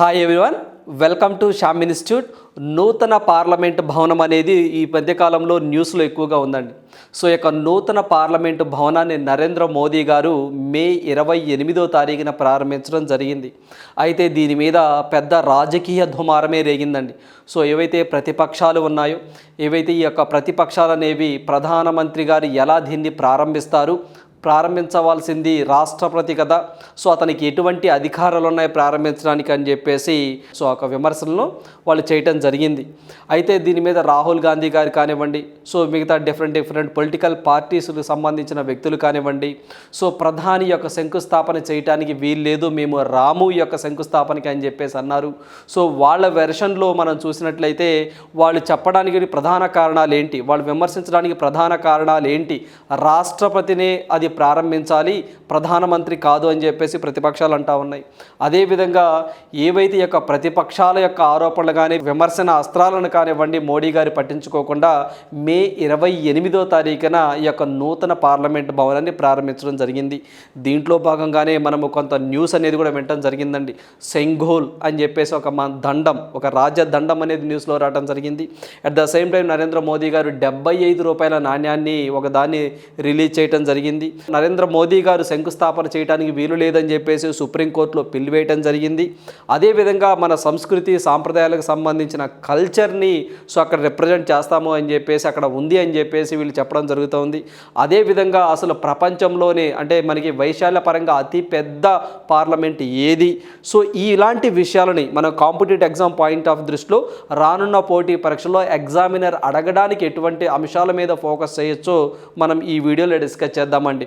Hi everyone welcome to Shyam institute నూతన parliament భవనం అనేది ఈ మధ్యకాలంలో న్యూస్లో ఎక్కువగా ఉందండి. సో యొక్క నూతన పార్లమెంటు భవనాన్ని నరేంద్ర మోదీ గారు మే ఇరవై ఎనిమిదో తారీఖున ప్రారంభించడం జరిగింది. అయితే దీని మీద పెద్ద రాజకీయ దుమారమే రేగిందండి. సో ఏవైతే ప్రతిపక్షాలు ఉన్నాయో ఏవైతే ఈ యొక్క ప్రతిపక్షాలు అనేవి ప్రధానమంత్రి గారు ఎలా దీన్ని ప్రారంభిస్తారు ప్రారంభించవలసింది రాష్ట్రపతి కదా. సో అతనికి ఎటువంటి అధికారాలు ఉన్నాయి ప్రారంభించడానికి అని చెప్పేసి సో ఒక విమర్శలను వాళ్ళు చేయటం జరిగింది. అయితే దీని మీద రాహుల్ గాంధీ గారు కానివ్వండి సో మిగతా డిఫరెంట్ డిఫరెంట్ పొలిటికల్ పార్టీస్కి సంబంధించిన వ్యక్తులు కానివ్వండి సో ప్రధాని యొక్క శంకుస్థాపన చేయటానికి వీల్లేదు మేము రాము యొక్క శంకుస్థాపనకి అని చెప్పేసి అన్నారు. సో వాళ్ళ వెర్షన్లో మనం చూసినట్లయితే వాళ్ళు చెప్పడానికి ప్రధాన కారణాలు ఏంటి? వాళ్ళు విమర్శించడానికి ప్రధాన కారణాలు ఏంటి? రాష్ట్రపతినే అది ప్రారంభించాలి ప్రధానమంత్రి కాదు అని చెప్పేసి ప్రతిపక్షాలు అంటా ఉన్నాయి. అదేవిధంగా ఏవైతే యొక్క ప్రతిపక్షాల యొక్క ఆరోపణలు కానీ విమర్శన అస్త్రాలను కానివ్వండి మోడీ గారు పట్టించుకోకుండా మే ఇరవై ఎనిమిదో తారీఖున ఈ యొక్క నూతన పార్లమెంట్ భవనాన్ని ప్రారంభించడం జరిగింది. దీంట్లో భాగంగానే మనము కొంత న్యూస్ అనేది కూడా వినటం జరిగిందండి. సెంఘోల్ అని చెప్పేసి ఒక మన దండం ఒక రాజ్య దండం అనేది న్యూస్లో రావడం జరిగింది. At the same time Narendra Modi గారు డెబ్బై ఐదు రూపాయల నాణ్యాన్ని ఒక దాన్ని రిలీజ్ చేయడం జరిగింది. నరేంద్ర మోదీ గారు శంకుస్థాపన చేయడానికి వీలు లేదని చెప్పేసి సుప్రీంకోర్టులో పిలివేయటం జరిగింది. అదేవిధంగా మన సంస్కృతి సాంప్రదాయాలకు సంబంధించిన కల్చర్ని సో అక్కడ రిప్రజెంట్ చేస్తాము అని చెప్పేసి అక్కడ ఉంది అని చెప్పేసి వీళ్ళు చెప్పడం జరుగుతుంది. అదేవిధంగా అసలు ప్రపంచంలోనే అంటే మనకి వైశాల్య పరంగా అతి పెద్ద పార్లమెంట్ ఏది? సో ఇలాంటి విషయాలని మన కాంపిటేటివ్ ఎగ్జామ్ పాయింట్ ఆఫ్ దృష్టిలో రానున్న పోటీ పరీక్షలో ఎగ్జామినర్ అడగడానికి ఎటువంటి అంశాల మీద ఫోకస్ చేయొచ్చో మనం ఈ వీడియోలో డిస్కస్ చేద్దామండి.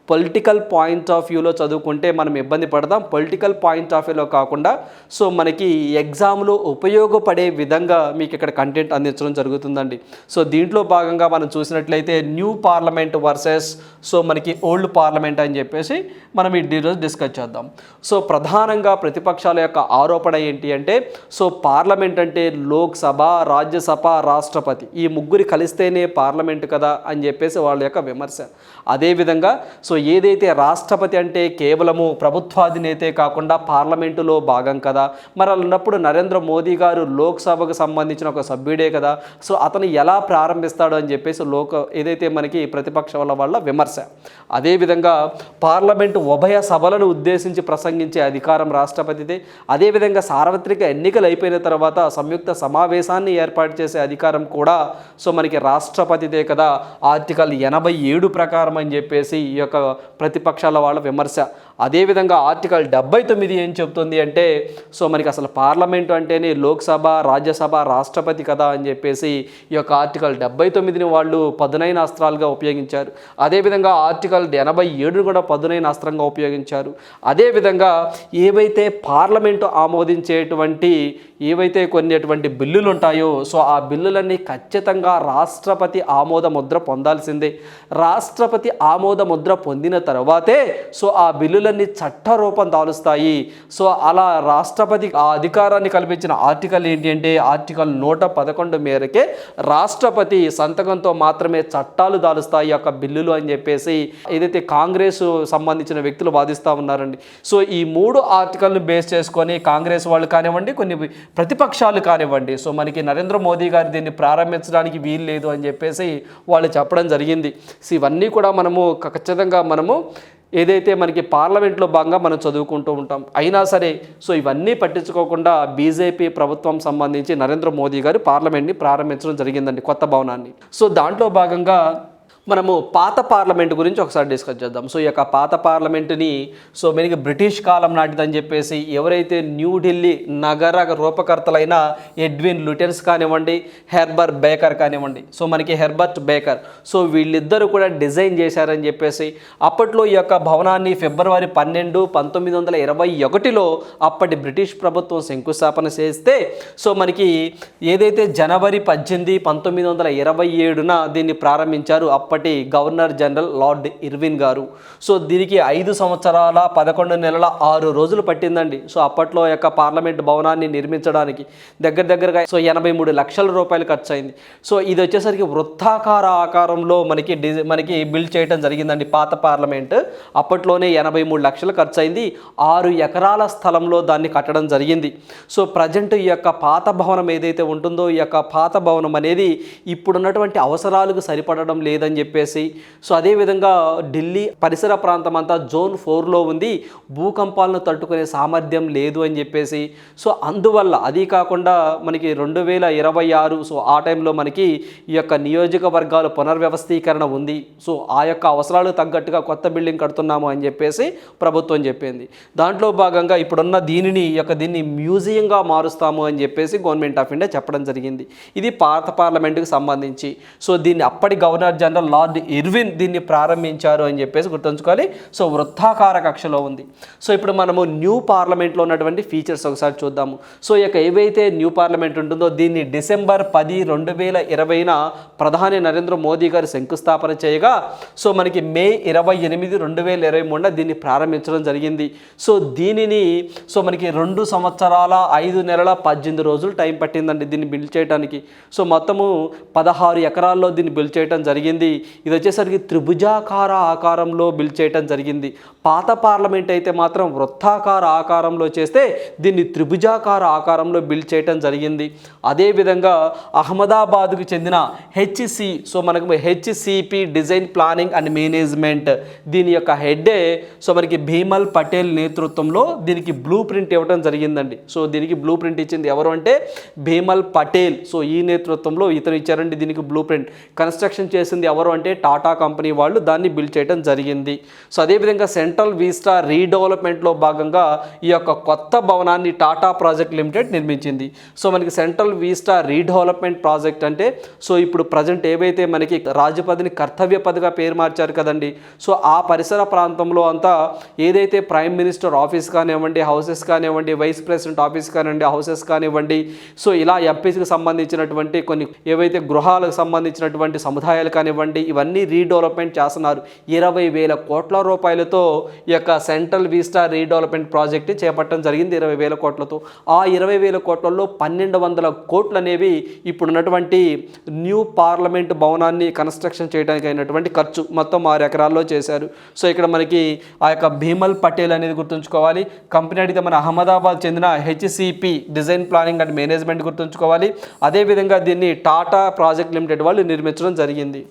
పొలిటికల్ పాయింట్ ఆఫ్ వ్యూలో చదువుకుంటే మనం ఇబ్బంది పడదాం. పొలిటికల్ పాయింట్ ఆఫ్ వ్యూలో కాకుండా సో మనకి ఎగ్జామ్లో ఉపయోగపడే విధంగా మీకు ఇక్కడ కంటెంట్ అందించడం జరుగుతుందండి. సో దీంట్లో భాగంగా మనం చూసినట్లయితే న్యూ పార్లమెంట్ వర్సెస్ సో మనకి ఓల్డ్ పార్లమెంట్ అని చెప్పేసి మనం ఈ ఈరోజు డిస్కస్ చేద్దాం. సో ప్రధానంగా ప్రతిపక్షాల యొక్క ఆరోపణ ఏంటి అంటే సో పార్లమెంట్ అంటే లోక్సభ రాజ్యసభ రాష్ట్రపతి ఈ ముగ్గురి కలిస్తేనే పార్లమెంట్ కదా అని చెప్పేసి వాళ్ళ యొక్క విమర్శ. అదేవిధంగా సో సో ఏదైతే రాష్ట్రపతి అంటే కేవలము ప్రభుత్వాధినేతే కాకుండా పార్లమెంటులో భాగం కదా మరి ఉన్నప్పుడు నరేంద్ర మోదీ గారు లోక్సభకు సంబంధించిన ఒక సభ్యుడే కదా సో అతను ఎలా ప్రారంభిస్తాడు అని చెప్పేసి లోక ఏదైతే మనకి ప్రతిపక్షాల వల్ల విమర్శ. అదేవిధంగా పార్లమెంటు ఉభయ సభలను ఉద్దేశించి ప్రసంగించే అధికారం రాష్ట్రపతిదే. అదేవిధంగా సార్వత్రిక ఎన్నికలు అయిపోయిన తర్వాత సంయుక్త సమావేశాన్ని ఏర్పాటు చేసే అధికారం కూడా సో మనకి రాష్ట్రపతిదే కదా ఆర్టికల్ ఎనభై ఏడు ప్రకారం అని చెప్పేసి ఈ యొక్క ప్రతిపక్షాల వాళ్ళ విమర్శ. అదేవిధంగా ఆర్టికల్ డెబ్బై తొమ్మిది ఏం చెప్తుంది అంటే సో మనకి అసలు పార్లమెంటు అంటేనే లోక్సభ రాజ్యసభ రాష్ట్రపతి కదా అని చెప్పేసి ఈ యొక్క ఆర్టికల్ డెబ్బై తొమ్మిదిని వాళ్ళు పదునైన అస్త్రాలుగా ఉపయోగించారు. అదేవిధంగా ఆర్టికల్ ఎనభై ఏడును కూడా పదునైన అస్త్రంగా ఉపయోగించారు. అదేవిధంగా ఏవైతే పార్లమెంటు ఆమోదించేటువంటి ఏవైతే కొన్ని అటువంటి బిల్లులు ఉంటాయో సో ఆ బిల్లులన్నీ ఖచ్చితంగా రాష్ట్రపతి ఆమోద ముద్ర పొందాల్సిందే. రాష్ట్రపతి ఆమోద ముద్ర పొందిన తర్వాతే సో ఆ బిల్లులన్నీ చట్టరూపం దాలుస్తాయి. సో అలా రాష్ట్రపతి ఆ అధికారాన్ని కల్పించిన ఆర్టికల్ ఏంటి అంటే ఆర్టికల్ నూట పదకొండు మేరకే రాష్ట్రపతి సంతకంతో మాత్రమే చట్టాలు దాలుస్తాయి యొక్క బిల్లులు అని చెప్పేసి ఏదైతే కాంగ్రెస్ సంబంధించిన వ్యక్తులు వాదిస్తూ ఉన్నారండి. సో ఈ మూడు ఆర్టికల్ని బేస్ చేసుకొని కాంగ్రెస్ వాళ్ళు కానివ్వండి కొన్ని ప్రతిపక్షాలు కానివ్వండి. సో మనకి నరేంద్ర మోదీ గారు దీన్ని ప్రారంభించడానికి వీలు లేదు అని చెప్పేసి వాళ్ళు చెప్పడం జరిగింది. సో ఇవన్నీ కూడా మనము ఖచ్చితంగా మనము ఏదైతే మనకి పార్లమెంట్లో భాగంగా మనం చదువుకుంటూ ఉంటాం అయినా సరే సో ఇవన్నీ పట్టించుకోకుండా బీజేపీ ప్రభుత్వం సంబంధించి నరేంద్ర మోదీ గారు పార్లమెంట్ని ప్రారంభించడం జరిగిందండి కొత్త భవనాన్ని. సో దాంట్లో భాగంగా మనము పాత పార్లమెంట్ గురించి ఒకసారి డిస్కస్ చేద్దాం. సో ఈ యొక్క పాత పార్లమెంటుని సో మనకి బ్రిటిష్ కాలం నాటిదని చెప్పేసి ఎవరైతే న్యూఢిల్లీ నగర రూపకర్తలైన ఎడ్విన్ లుటెన్స్ కానివ్వండి హెర్బర్ బేకర్ కానివ్వండి సో మనకి హెర్బర్ట్ బేకర్ సో వీళ్ళిద్దరూ కూడా డిజైన్ చేశారని చెప్పేసి అప్పట్లో ఈ యొక్క భవనాన్ని ఫిబ్రవరి పన్నెండు పంతొమ్మిది వందల ఇరవై ఒకటిలో అప్పటి బ్రిటిష్ ప్రభుత్వం శంకుస్థాపన చేస్తే సో మనకి ఏదైతే జనవరి పద్దెనిమిది పంతొమ్మిది వందల ఇరవై ఏడున దీన్ని ప్రారంభించారు అప్పటి గవర్నర్ జనరల్ లార్డ్ ఇర్విన్ గారు. సో దీనికి ఐదు సంవత్సరాల పదకొండు నెలల ఆరు రోజులు పట్టిందండి. సో అప్పట్లో యొక్క పార్లమెంట్ భవనాన్ని నిర్మించడానికి దగ్గర దగ్గరగా సో ఎనభై మూడు లక్షల రూపాయలు ఖర్చు అయింది సో ఇది వచ్చేసరికి వృత్తాకార ఆకారంలో మనకి డిజై మనకి బిల్డ్ చేయడం జరిగిందండి పాత పార్లమెంట్. అప్పట్లోనే ఎనభై మూడు లక్షలు ఖర్చు అయింది ఆరు ఎకరాల స్థలంలో దాన్ని కట్టడం జరిగింది. సో ప్రజెంట్ ఈ యొక్క పాత భవనం ఏదైతే ఉంటుందో ఈ యొక్క పాత భవనం అనేది ఇప్పుడున్నటువంటి అవసరాలకు సరిపడడం లేదని చెప్పేసి. సో అదేవిధంగా ఢిల్లీ పరిసర ప్రాంతం అంతా జోన్ ఫోర్లో ఉంది. భూకంపాలను తట్టుకునే సామర్థ్యం లేదు అని చెప్పేసి. సో అందువల్ల అది కాకుండా మనకి రెండు వేల ఇరవై ఆరు సో ఆ టైంలో మనకి ఈ యొక్క నియోజకవర్గాల పునర్వ్యవస్థీకరణ ఉంది. సో ఆ యొక్క అవసరాలు తగ్గట్టుగా కొత్త బిల్డింగ్ కడుతున్నాము అని చెప్పేసి ప్రభుత్వం చెప్పింది. దాంట్లో భాగంగా ఇప్పుడున్న దీనిని ఈ యొక్క దీన్ని మ్యూజియంగా మారుస్తాము అని చెప్పేసి గవర్నమెంట్ ఆఫ్ ఇండియా చెప్పడం జరిగింది. ఇది పాత పార్లమెంటుకు సంబంధించి. సో దీన్ని అప్పటి గవర్నర్ జనరల్ లార్డ్ ఇర్విన్ దీన్ని ప్రారంభించారు అని చెప్పేసి గుర్తుంచుకోవాలి. సో వృత్తాకార కక్షలో ఉంది. సో ఇప్పుడు మనము న్యూ పార్లమెంట్లో ఉన్నటువంటి ఫీచర్స్ ఒకసారి చూద్దాము. సో ఈ యొక్క ఏవైతే న్యూ పార్లమెంట్ ఉంటుందో దీన్ని డిసెంబర్ పది రెండు వేల ఇరవైన ప్రధాని నరేంద్ర మోదీ గారు శంకుస్థాపన చేయగా సో మనకి మే ఇరవై ఎనిమిది రెండు వేల ఇరవై మూడున దీన్ని ప్రారంభించడం జరిగింది. సో దీనిని సో మనకి రెండు సంవత్సరాల ఐదు నెలల పద్దెనిమిది రోజులు టైం పట్టిందండి దీన్ని బిల్డ్ చేయడానికి సో మొత్తము పదహారు ఎకరాల్లో దీన్ని బిల్డ్ చేయడం జరిగింది. ఇది వచ్చేసరికి త్రిభుజాకార ఆకారంలో బిల్డ్ చేయటం జరిగింది. పాత పార్లమెంట్ అయితే మాత్రం వృత్తాకార ఆకారంలో చేస్తే దీన్ని త్రిభుజాకార ఆకారంలో బిల్డ్ చేయటం జరిగింది. అదేవిధంగా అహ్మదాబాద్కు చెందిన హెచ్సి సో మనకు HCP design planning and management దీని యొక్క హెడ్డే సో మనకి భీమల్ పటేల్ నేతృత్వంలో దీనికి బ్లూ ప్రింట్ ఇవ్వడం జరిగిందండి. సో దీనికి బ్లూ ప్రింట్ ఇచ్చింది ఎవరు అంటే భీమల్ పటేల్. సో ఈ నేతృత్వంలో ఇతను ఇచ్చారండి దీనికి బ్లూ ప్రింట్ కన్స్ట్రక్షన్ చేసింది ఎవరు అంటే టాటా కంపెనీ వాళ్ళు దాన్ని బిల్డ్ చేయడం జరిగింది. సో అదేవిధంగా సెంట్రల్ వీస్టా రీడెవలప్మెంట్లో భాగంగా ఈ యొక్క కొత్త భవనాన్ని టాటా ప్రాజెక్ట్ లిమిటెడ్ నిర్మించింది. సో మనకి సెంట్రల్ వీస్టా రీడెవలప్మెంట్ ప్రాజెక్ట్ అంటే సో ఇప్పుడు ప్రజెంట్ ఏవైతే మనకి రాజపదిని కర్తవ్య పదిగా పేరు మార్చారు కదండి. సో ఆ పరిసర ప్రాంతంలో అంతా ఏదైతే ప్రైమ్ మినిస్టర్ ఆఫీస్ కానివ్వండి హౌసెస్ కానివ్వండి వైస్ ప్రెసిడెంట్ ఆఫీస్ కానివ్వండి హౌసెస్ కానివ్వండి సో ఇలా ఎంపీస్కి సంబంధించినటువంటి కొన్ని ఏవైతే గృహాలకు సంబంధించినటువంటి సముదాయాలు కానివ్వండి ఇవన్నీ రీడెవలప్మెంట్ చేస్తున్నారు. ఇరవై వేల కోట్ల రూపాయలతో ఈ యొక్క సెంట్రల్ వీస్టా రీడెవలప్మెంట్ ప్రాజెక్ట్ చేపట్టడం జరిగింది ఇరవై వేల కోట్లతో. ఆ ఇరవై వేల కోట్లలో పన్నెండు వందల కోట్లు అనేవి ఇప్పుడున్నటువంటి న్యూ పార్లమెంట్ భవనాన్ని కన్స్ట్రక్షన్ చేయడానికి అయినటువంటి ఖర్చు మొత్తం ఆరు ఎకరాల్లో చేశారు. సో ఇక్కడ మనకి ఆ యొక్క భీమల్ పటేల్ అనేది గుర్తుంచుకోవాలి. కంపెనీ అడిగితే మన అహ్మదాబాద్ చెందిన HCP design planning and management గుర్తుంచుకోవాలి. అదేవిధంగా దీన్ని టాటా ప్రాజెక్ట్ లిమిటెడ్ వాళ్ళు నిర్మించడం జరిగింది.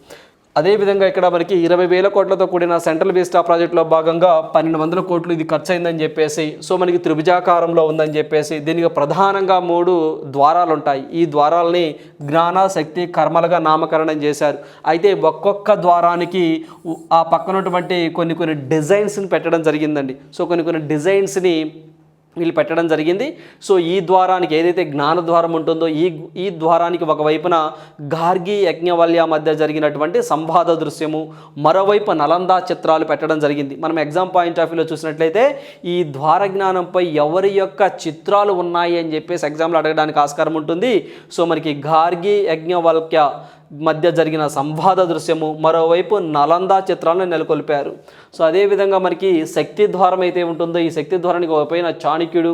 అదేవిధంగా ఇక్కడ మనకి ఇరవై వేల కోట్లతో కూడిన సెంట్రల్ వీస్టా ప్రాజెక్టులో భాగంగా పన్నెండు వందల కోట్లు ఇది ఖర్చు అయిందని చెప్పేసి సో మనకి త్రిభుజాకారంలో ఉందని చెప్పేసి దీనికి ప్రధానంగా మూడు ద్వారాలు ఉంటాయి ఈ ద్వారాలని జ్ఞాన శక్తి కర్మలుగా నామకరణం చేశారు. అయితే ఒక్కొక్క ద్వారానికి ఆ పక్కనటువంటి కొన్ని కొన్ని డిజైన్స్ని పెట్టడం జరిగిందండి. సో కొన్ని కొన్ని డిజైన్స్ని వీళ్ళు పెట్టడం జరిగింది. సో ఈ ద్వారానికి ఏదైతే జ్ఞాన ద్వారం ఉంటుందో ఈ ఈ ద్వారానికి ఒకవైపున గార్గి యజ్ఞవల్య మధ్య జరిగినటువంటి సంవాద దృశ్యము మరోవైపు నలంద చిత్రాలు పెట్టడం జరిగింది. మనం ఎగ్జామ్ పాయింట్ ఆఫ్ వ్యూలో చూసినట్లయితే ఈ ద్వార జ్ఞానంపై ఎవరి యొక్క చిత్రాలు ఉన్నాయి అని చెప్పేసి ఎగ్జామ్లో అడగడానికి ఆస్కారం ఉంటుంది. సో మనకి గార్గి యజ్ఞవల్క్య మధ్య జరిగిన సంవాద దృశ్యము మరోవైపు నలంద చిత్రాలను నెలకొల్పారు. సో అదేవిధంగా మనకి శక్తి ద్వారం అయితే ఉంటుందో ఈ శక్తి ద్వారానికి ఒకపైన చాణక్యుడు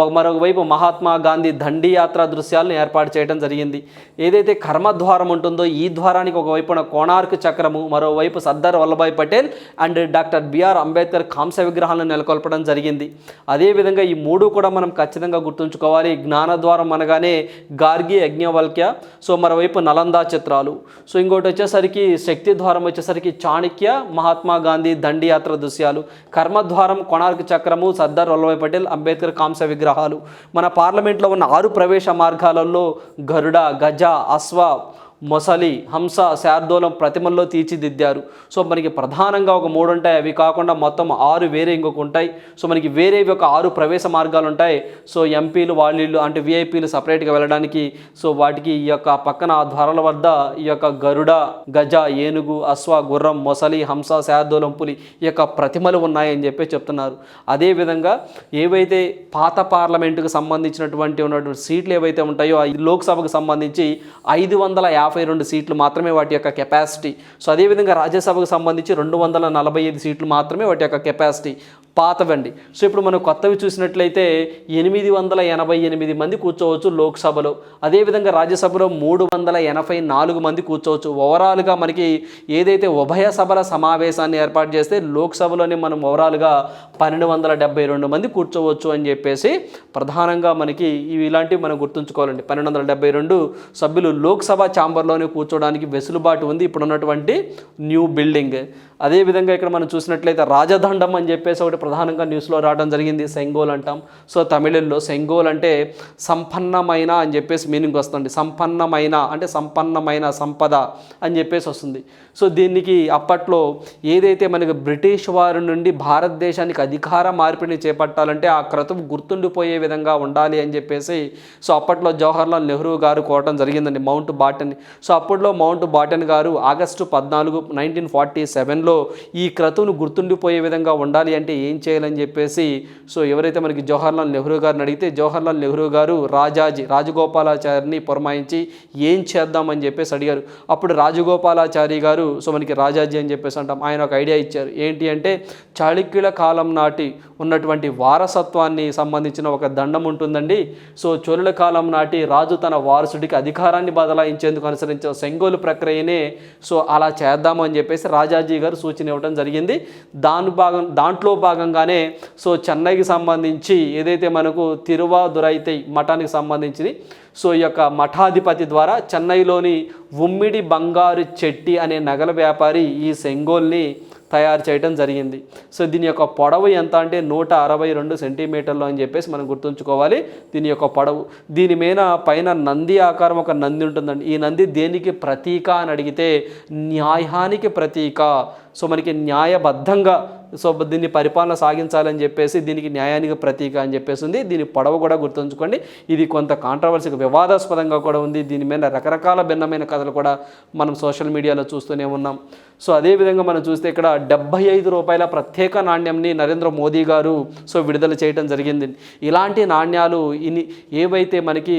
ఒక మరొకవైపు మహాత్మా గాంధీ దండి యాత్ర దృశ్యాలను ఏర్పాటు చేయడం జరిగింది. ఏదైతే కర్మద్వారం ఉంటుందో ఈ ద్వారానికి ఒకవైపున కోణార్క్ చక్రము మరోవైపు Sardar Vallabhbhai Patel and doctor B R Ambedkar కాంస్య విగ్రహాలను నెలకొల్పడం జరిగింది. అదేవిధంగా ఈ మూడు కూడా మనం ఖచ్చితంగా గుర్తుంచుకోవాలి. జ్ఞానద్వారం అనగానే గార్గి యజ్ఞవల్క్య సో మరోవైపు నలందా చిత్రాలు సో ఇంకోటి వచ్చేసరికి శక్తి ద్వారం వచ్చేసరికి చాణక్య మహాత్మా గాంధీ దండియాత్ర దృశ్యాలు. కర్మద్వారం కొణార్క్ చక్రము సర్దార్ వల్లభాయ్ పటేల్ అంబేద్కర్ కాంస్య విగ్రహాలు. మన పార్లమెంట్లో ఉన్న ఆరు ప్రవేశ మార్గాలలో గరుడ గజ అశ్వ మొసలి హంస శార్దూలం ప్రతిమల్లో తీర్చిదిద్దారు. సో మనకి ప్రధానంగా ఒక మూడు ఉంటాయి అవి కాకుండా మొత్తం ఆరు వేరే ఇంకొక ఉంటాయి. సో మనకి వేరే ఒక ఆరు ప్రవేశ మార్గాలు ఉంటాయి. సో ఎంపీలు వాళ్ళు అంటే విఐపీలు సపరేట్గా వెళ్ళడానికి. సో వాటికి ఈ యొక్క పక్కన ఆ ద్వారాల వద్ద ఈ యొక్క గరుడ గజ ఏనుగు అశ్వ గుర్రం మొసలి హంస శార్దూలం పులి ఈ యొక్క ప్రతిమలు ఉన్నాయని చెప్పి చెప్తున్నారు. అదేవిధంగా ఏవైతే పాత పార్లమెంటుకు సంబంధించినటువంటి ఉన్నటువంటి సీట్లు ఏవైతే ఉంటాయో లోక్సభకు సంబంధించి ఐదు వందల యాభై యాభై రెండు సీట్లు మాత్రమే వాటి యొక్క కెపాసిటీ. సో అదేవిధంగా రాజ్యసభకు సంబంధించి రెండు వందల నలభై ఐదు సీట్లు మాత్రమే వాటి యొక్క కెపాసిటీ. పాతవండి. సో ఇప్పుడు మనం కొత్తవి చూసినట్లయితే ఎనిమిది వందల ఎనభై ఎనిమిది మంది కూర్చోవచ్చు లోక్సభలో. అదేవిధంగా రాజ్యసభలో మూడు వందల ఎనభై నాలుగు మంది కూర్చోవచ్చు. ఓవరాల్గా మనకి ఏదైతే ఉభయ సభల సమావేశాన్ని ఏర్పాటు చేస్తే లోక్సభలోనే మనం ఓవరాల్గా పన్నెండు వందల డెబ్బై రెండు మంది కూర్చోవచ్చు అని చెప్పేసి ప్రధానంగా మనకి ఇవి ఇలాంటివి మనం గుర్తుంచుకోవాలండి. పన్నెండు వందల డెబ్బై రెండు సభ్యులు లోక్సభ ఛాంబర్లోనే కూర్చోవడానికి వెసులుబాటు ఉంది. ఇప్పుడున్నటువంటి న్యూ బిల్డింగ్. అదేవిధంగా ఇక్కడ మనం చూసినట్లయితే రాజదండం అని చెప్పేసి ఒకటి ప్రధానంగా న్యూస్లో రావడం జరిగింది. సెంగోల్ అంటాం. సో తమిళంలో సెంగోల్ అంటే సంపన్నమైన అని చెప్పేసి మీనింగ్ వస్తుంది. సంపన్నమైన అంటే సంపన్నమైన సంపద అని చెప్పేసి వస్తుంది. సో దీనికి అప్పట్లో ఏదైతే మనకి బ్రిటిష్ వారి నుండి భారతదేశానికి అధికార మార్పిడిని చేపట్టాలంటే ఆ క్రతువు గుర్తుండిపోయే విధంగా ఉండాలి అని చెప్పేసి సో అప్పట్లో జవహర్లాల్ నెహ్రూ గారు కోవటం జరిగిందండి. Mountbatten. సో అప్పట్లో మౌంట్ బాటన్ గారు ఆగస్టు పద్నాలుగు నైన్టీన్ ఫార్టీ సెవెన్లో ఈ క్రతువును గుర్తుండిపోయే విధంగా ఉండాలి అంటే ఏం చేయాలని చెప్పేసి సో ఎవరైతే మనకి జవహర్లాల్ నెహ్రూ గారిని అడిగితే జవహర్లాల్ నెహ్రూ గారు రాజాజీ రాజగోపాలాచారిని పురమాయించి ఏం చేద్దామని చెప్పేసి అడిగారు. అప్పుడు రాజగోపాలాచారి గారు సో మనకి రాజాజీ అని చెప్పేసి అంటాం. ఆయన ఒక ఐడియా ఇచ్చారు. ఏంటి అంటే చాళుక్యుల కాలం నాటి ఉన్నటువంటి వారసత్వాన్ని సంబంధించిన ఒక దండం ఉంటుందండి. సో చోళుల కాలం నాటి రాజు తన వారసుడికి అధికారాన్ని బదలాయించేందుకు అనుసరించిన సెంగోలు ప్రక్రియనే సో అలా చేద్దామని చెప్పేసి రాజాజీ గారు సూచన ఇవ్వడం జరిగింది. దాని భాగం దాంట్లో భాగంగానే సో చెన్నైకి సంబంధించి ఏదైతే మనకు తిరువాదురైతే మఠానికి సంబంధించింది సో ఈ యొక్క మఠాధిపతి ద్వారా చెన్నైలోని ఉమ్మిడి బంగారు చెట్టి అనే నగల వ్యాపారి ఈ సెంగోల్ని తయారు చేయడం జరిగింది. సో దీని యొక్క పొడవు ఎంత అంటే నూట అరవై రెండు సెంటీమీటర్లు అని చెప్పేసి మనం గుర్తుంచుకోవాలి. దీని యొక్క పొడవు దీని మీద పైన నంది ఆకారం ఒక నంది ఉంటుందండి. ఈ నంది దేనికి ప్రతీక అని అడిగితే న్యాయానికి ప్రతీక. సో మనకి న్యాయబద్ధంగా సో దీన్ని పరిపాలన సాగించాలని చెప్పేసి దీనికి న్యాయానికి ప్రతీక అని చెప్పేసి ఉంది. దీని పొడవు కూడా గుర్తుంచుకోండి. ఇది కొంత కాంట్రవర్సీగా వివాదాస్పదంగా కూడా ఉంది. దీని మీద రకరకాల భిన్నమైన కథలు కూడా మనం సోషల్ మీడియాలో చూస్తూనే ఉన్నాం. సో అదేవిధంగా మనం చూస్తే ఇక్కడ డెబ్బై ఐదు రూపాయల ప్రత్యేక నాణ్యంని నరేంద్ర మోదీ గారు సో విడుదల చేయడం జరిగింది. ఇలాంటి నాణ్యాలు ఇన్ని ఏవైతే మనకి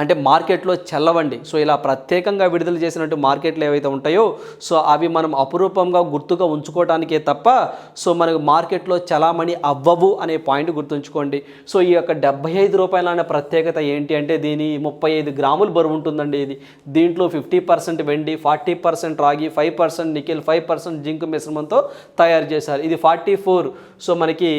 అంటే మార్కెట్లో చల్లవండి. సో ఇలా ప్రత్యేకంగా విడుదల చేసినట్టు మార్కెట్లు ఏవైతే ఉంటాయో సో అవి మనం అపురూపంగా గుర్తుగా ఉంచుకోవడానికే తప్ప సో మనకు మార్కెట్లో చలామణి అవ్వవు అనే పాయింట్ గుర్తుంచుకోండి. సో ఈ యొక్క డెబ్బై ఐదు రూపాయల అనే ప్రత్యేకత ఏంటి అంటే దీని ముప్పై ఐదు గ్రాములు బరువు ఉంటుందండి ఇది. దీంట్లో ఫిఫ్టీ పర్సెంట్ వెండి ఫార్టీ పర్సెంట్ రాగి five percent nickel five percent zinc మిశ్రమంతో తయారు చేశారు. ఇది ఫార్టీ ఫోర్. సో మనకి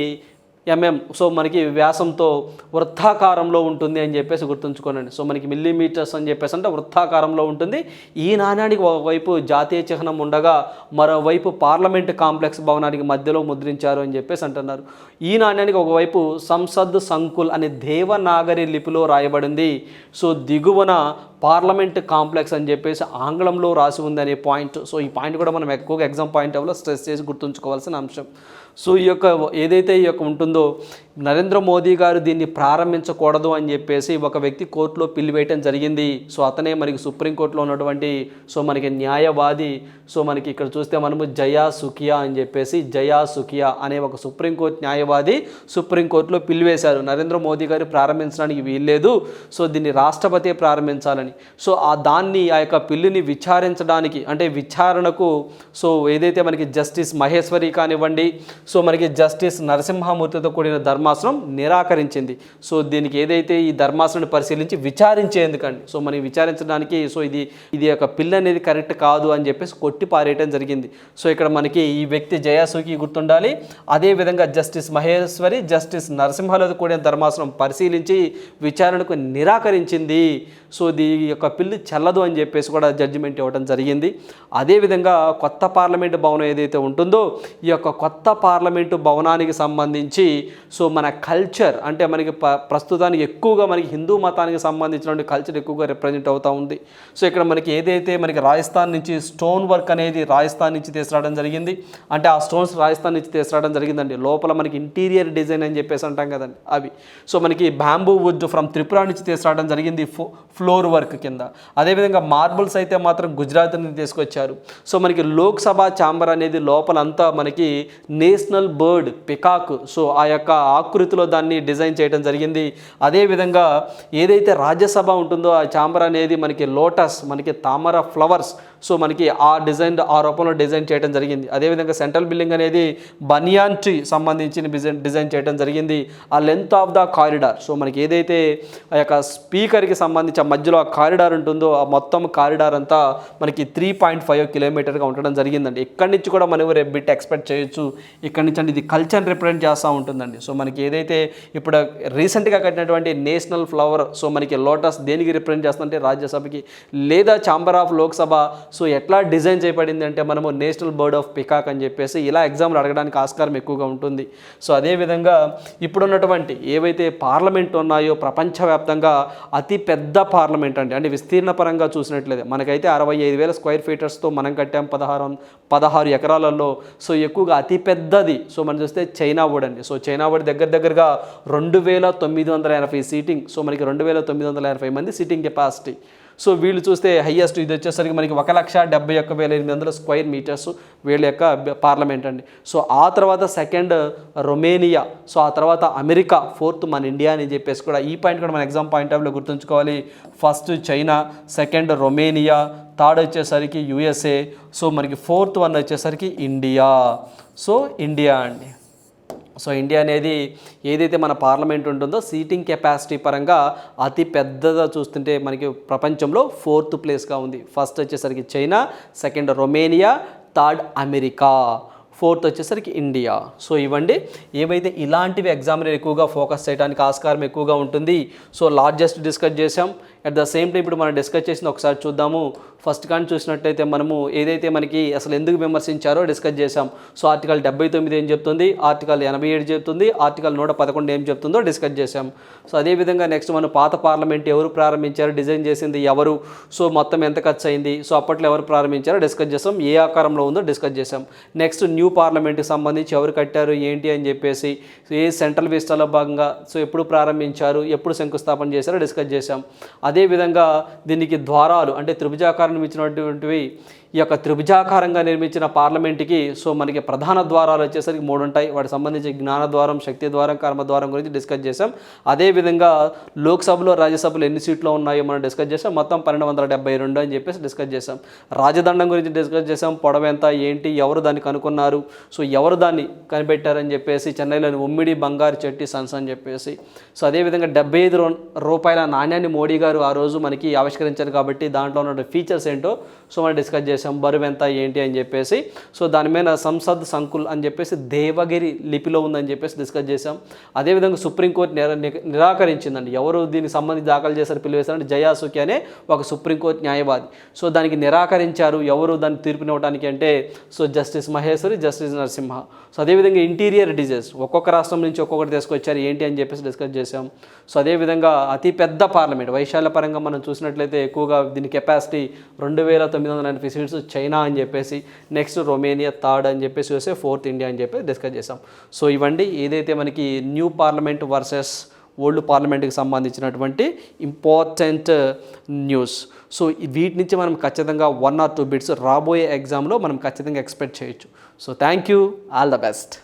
ఎంఎం. సో మనకి వ్యాసంతో వృత్తాకారంలో ఉంటుంది అని చెప్పేసి గుర్తుంచుకోనండి. సో మనకి మిల్లీమీటర్స్ అని చెప్పేసి అంటే వృత్తాకారంలో ఉంటుంది. ఈ నాణ్యానికి ఒకవైపు జాతీయ చిహ్నం ఉండగా మరోవైపు పార్లమెంట్ కాంప్లెక్స్ భవనానికి మధ్యలో ముద్రించారు అని చెప్పేసి అంటున్నారు. ఈ నాణ్యానికి ఒకవైపు సంసద్ సంకుల్ అనే దేవనాగరి లిపిలో రాయబడింది. సో దిగువన పార్లమెంట్ కాంప్లెక్స్ అని చెప్పేసి ఆంగ్లంలో రాసి ఉంది అనే పాయింట్. సో ఈ పాయింట్ కూడా మనం ఎక్కువగా ఎగ్జామ్ పాయింట్ ఆఫ్లో స్ట్రెస్ చేసి గుర్తుంచుకోవాల్సిన అంశం. సో ఈ యొక్క ఏదైతే ఈ యొక్క ఉంటుందో నరేంద్ర మోదీ గారు దీన్ని ప్రారంభించకూడదు అని చెప్పేసి ఒక వ్యక్తి కోర్టులో పిలివేయటం జరిగింది. సో అతనే మనకి సుప్రీంకోర్టులో ఉన్నటువంటి సో మనకి న్యాయవాది సో మనకి ఇక్కడ చూస్తే మనము జయా సుఖియా అని చెప్పేసి జయా సుఖియా అనే ఒక సుప్రీంకోర్టు న్యాయవాది సుప్రీంకోర్టులో పిలివేశారు నరేంద్ర మోదీ గారు ప్రారంభించడానికి వీల్లేదు. సో దీన్ని రాష్ట్రపతి ప్రారంభించాలని. సో ఆ దాన్ని ఆ యొక్క పిల్లిని విచారించడానికి అంటే విచారణకు సో ఏదైతే మనకి జస్టిస్ మహేశ్వరి కానివ్వండి సో మనకి జస్టిస్ నరసింహమూర్తితో కూడిన ధర్మాసనం నిరాకరించింది. సో దీనికి ఏదైతే ఈ ధర్మాసనం పరిశీలించి విచారించేందుకండి. సో మనం విచారించడానికి సో ఇది ఇది ఒక పిల్ల అనేది కరెక్ట్ కాదు అని చెప్పేసి కొట్టి పారేయటం జరిగింది. సో ఇక్కడ మనకి ఈ వ్యక్తి జయాసుకి గుర్తుండాలి. అదేవిధంగా జస్టిస్ మహేశ్వరి జస్టిస్ నరసింహలతో కూడిన ధర్మాసనం పరిశీలించి విచారణకు నిరాకరించింది. సో దీ యొక్క పిల్లి చెల్లదు అని చెప్పేసి కూడా జడ్జిమెంట్ ఇవ్వడం జరిగింది. అదేవిధంగా కొత్త పార్లమెంటు భవనం ఏదైతే ఉంటుందో ఈ యొక్క కొత్త పార్లమెంటు భవనానికి సంబంధించి సో మన కల్చర్ అంటే మనకి ప- ప్రస్తుతానికి ఎక్కువగా మనకి హిందూ మతానికి సంబంధించినటువంటి కల్చర్ ఎక్కువగా రిప్రజెంట్ అవుతూ ఉంది. సో ఇక్కడ మనకి ఏదైతే మనకి రాజస్థాన్ నుంచి స్టోన్ వర్క్ అనేది రాజస్థాన్ నుంచి తీసుకురావడం జరిగింది. అంటే ఆ స్టోన్స్ రాజస్థాన్ నుంచి తీసుకురావడం జరిగిందండి. లోపల మనకి ఇంటీరియర్ డిజైన్ అని చెప్పేసి అంటాం కదండి అవి. సో మనకి బ్యాంబూ వుడ్ ఫ్రమ్ త్రిపుర నుంచి తీసుకురావడం జరిగింది ఫ్లోర్ వర్క్ కింద. అదేవిధంగా మార్బుల్స్ అయితే మాత్రం గుజరాత్ నుంచి తీసుకొచ్చారు. సో మనకి లోక్సభ ఛాంబర్ అనేది లోపలంతా మనకి నేషనల్ బర్డ్ పికాక్ సో ఆ యొక్క ఆకృతిలో దాన్ని డిజైన్ చేయడం జరిగింది. అదేవిధంగా ఏదైతే రాజ్యసభ ఉంటుందో ఆ ఛాంబర్ అనేది మనకి లోటస్ మనకి తామర ఫ్లవర్స్ సో మనకి ఆ డిజైన్ ఆ రూపంలో డిజైన్ చేయడం జరిగింది. అదేవిధంగా సెంట్రల్ బిల్డింగ్ అనేది బనియాన్ ట్రీ సంబంధించిన డిజైన్ డిజైన్ చేయడం జరిగింది. ఆ length of the corridor so మనకి ఏదైతే ఆ యొక్క స్పీకర్కి సంబంధించి ఆ మధ్యలో ఆ కారిడార్ ఉంటుందో ఆ మొత్తం కారిడార్ అంతా మనకి త్రీ పాయింట్ ఫైవ్ కిలోమీటర్గా ఉండడం జరిగిందండి. ఇక్కడి నుంచి కూడా మనం రేపు బిట్ ఎక్స్పెక్ట్ చేయొచ్చు. ఇక్కడి నుంచి అంటే ఇది కల్చర్ రిప్రజెంట్ చేస్తూ ఉంటుందండి. సో మనకి ఏదైతే ఇప్పుడు రీసెంట్గా కట్టినటువంటి నేషనల్ ఫ్లవర్ సో మనకి లోటస్ దేనికి రిప్రజెంట్ చేస్తుందంటే రాజ్యసభకి లేదా ఛాంబర్ ఆఫ్ లోక్సభ సో ఎట్లా డిజైన్ చేయబడింది అంటే మనము నేషనల్ బర్డ్ ఆఫ్ పికాక్ అని చెప్పేసి ఇలా ఎగ్జామ్లు అడగడానికి ఆస్కారం ఎక్కువగా ఉంటుంది. సో అదేవిధంగా ఇప్పుడున్నటువంటి ఏవైతే పార్లమెంట్ ఉన్నాయో ప్రపంచవ్యాప్తంగా అతి పెద్ద పార్లమెంట్ అండి. అంటే విస్తీర్ణ పరంగా చూసినట్లయితే మనకైతే అరవై ఐదు వేల స్క్వేర్ ఫీటర్స్తో మనం కట్టాం పదహారు పదహారు ఎకరాలలో సో ఎక్కువగా అతి పెద్దది. సో మనం చూస్తే చైనా వుడ్ అండి. సో చైనా వుడ్ దగ్గర దగ్గరగా రెండు వేల తొమ్మిది వందల ఎనభై సీటింగ్. సో మనకి రెండు వేల తొమ్మిది వందల ఎనభై మంది సీటింగ్ కెపాసిటీ. సో వీళ్ళు చూస్తే హయ్యెస్ట్ ఇది వచ్చేసరికి మనకి ఒక లక్ష డెబ్బై ఒక్క వేల ఎనిమిది వందల స్క్వేర్ మీటర్స్ వీళ్ళ యొక్క పార్లమెంట్ అండి. సో ఆ తర్వాత సెకండ్ రొమేనియా సో ఆ తర్వాత అమెరికా ఫోర్త్ మన ఇండియా అని చెప్పేసి కూడా ఈ పాయింట్ కూడా మన ఎగ్జామ్ పాయింట్ ఆఫ్లో గుర్తుంచుకోవాలి. First China second Romania third వచ్చేసరికి యుఎస్ఏ సో మనకి ఫోర్త్ వన్ వచ్చేసరికి ఇండియా సో ఇండియా అండి. సో ఇండియా అనేది ఏదైతే మన పార్లమెంట్ ఉంటుందో సీటింగ్ కెపాసిటీ పరంగా అతి పెద్దగా చూస్తుంటే మనకి ప్రపంచంలో ఫోర్త్ ప్లేస్గా ఉంది. ఫస్ట్ వచ్చేసరికి China second Romania third America fourth వచ్చేసరికి ఇండియా. సో ఇవ్వండి ఏవైతే ఇలాంటివి ఎగ్జామ్ని ఎక్కువగా ఫోకస్ చేయడానికి ఆస్కారం ఎక్కువగా ఉంటుంది సో లార్జెస్ట్ డిస్కస్ చేసాం అట్ ద సేమ్ టైం ఇప్పుడు మనం డిస్కస్ చేసిన ఒకసారి చూద్దాము. ఫస్ట్ కానీ చూసినట్టయితే మనము ఏదైతే మనకి అసలు ఎందుకు విమర్శించారో డిస్కస్ చేసాం సో ఆర్టికల్ డెబ్బై తొమ్మిది ఏం చెప్తుంది? ఆర్టికల్ ఎనభై ఏడు చెప్తుంది. ఆర్టికల్ నూట పదకొండు ఏం చెప్తుందో డిస్కస్ చేసాం సో అదేవిధంగా నెక్స్ట్ మనం పాత పార్లమెంట్ ఎవరు ప్రారంభించారు? డిజైన్ చేసింది ఎవరు? సో మొత్తం ఎంత ఖర్చు అయింది? సో అప్పట్లో ఎవరు ప్రారంభించారో డిస్కస్ చేసాం ఏ ఆకారంలో ఉందో డిస్కస్ చేసాం నెక్స్ట్ న్యూ పార్లమెంట్కి సంబంధించి ఎవరు కట్టారు? ఏంటి అని చెప్పేసి ఏ సెంట్రల్ విస్టాలో భాగంగా సో ఎప్పుడు ప్రారంభించారు? ఎప్పుడు శంకుస్థాపన చేశారో డిస్కస్ చేసాం అదేవిధంగా దీనికి ద్వారాలు అంటే త్రిభుజాకారం ఇచ్చినటువంటివి ఈ యొక్క త్రిభుజాకారంగా నిర్మించిన పార్లమెంట్కి సో మనకి ప్రధాన ద్వారాలు వచ్చేసరికి మూడు ఉంటాయి వాటికి సంబంధించి జ్ఞాన ద్వారం శక్తి ద్వారం కర్మ ద్వారం గురించి డిస్కస్ చేసాం అదేవిధంగా లోక్సభలో రాజ్యసభలో ఎన్ని సీట్లు ఉన్నాయో మనం డిస్కస్ చేసాం మొత్తం పన్నెండు వందల డెబ్బై రెండు అని చెప్పేసి డిస్కస్ చేసాం రాజదండం గురించి డిస్కస్ చేసాం పొడవ ఎంత? ఏంటి? ఎవరు దాన్ని కనుక్కున్నారు? సో ఎవరు దాన్ని కనిపెట్టారని చెప్పేసి చెన్నైలోని ఉమ్మిడి బంగారు చెట్టి సన్స్ అని చెప్పేసి. సో అదేవిధంగా డెబ్బై ఐదు రూపాయల నాణ్యాన్ని మోడీ గారు ఆ రోజు మనకి ఆవిష్కరించారు కాబట్టి దాంట్లో ఉన్న ఫీచర్స్ ఏంటో సో మనం డిస్కస్ చేసాం బరువు ఎంత ఏంటి అని చెప్పేసి సో దాని మీద సంసద్ సంకుల్ అని చెప్పేసి దేవగిరి లిపిలో ఉందని చెప్పేసి డిస్కస్ చేసాం అదేవిధంగా సుప్రీంకోర్టు నిరా నిరాకరించిందండి. ఎవరు దీనికి సంబంధించి దాఖలు చేశారు పిలివేశారంటే జయాసుకి అనే ఒక సుప్రీంకోర్టు న్యాయవాది. సో దానికి నిరాకరించారు ఎవరు దాన్ని తీర్పునివ్వడానికి అంటే so justice Maheshwari justice Narasimha. So అదేవిధంగా ఇంటీరియర్ డిజైన్స్ ఒక్కొక్క రాష్ట్రం నుంచి ఒక్కొక్కటి తీసుకొచ్చారు ఏంటి అని చెప్పేసి డిస్కస్ చేసాం సో అదేవిధంగా అతి పెద్ద పార్లమెంట్ వైశాల్య పరంగా మనం చూసినట్లయితే ఎక్కువగా దీని కెపాసిటీ రెండు వేల తొమ్మిది వందల ఎనభై సీట్స్ చైనా అని చెప్పేసి నెక్స్ట్ రొమేనియా థర్డ్ అని చెప్పేసి వస్తే ఫోర్త్ ఇండియా అని చెప్పి డిస్కస్ చేసాం సో ఇవండి ఏదైతే మనకి న్యూ పార్లమెంట్ వర్సెస్ ఓల్డ్ పార్లమెంట్కి సంబంధించినటువంటి ఇంపార్టెంట్ న్యూస్. సో వీటి నుంచి మనం ఖచ్చితంగా వన్ ఆర్ టూ బిట్స్ రాబోయే ఎగ్జామ్లో మనం ఖచ్చితంగా ఎక్స్పెక్ట్ చేయొచ్చు. So thank you all the best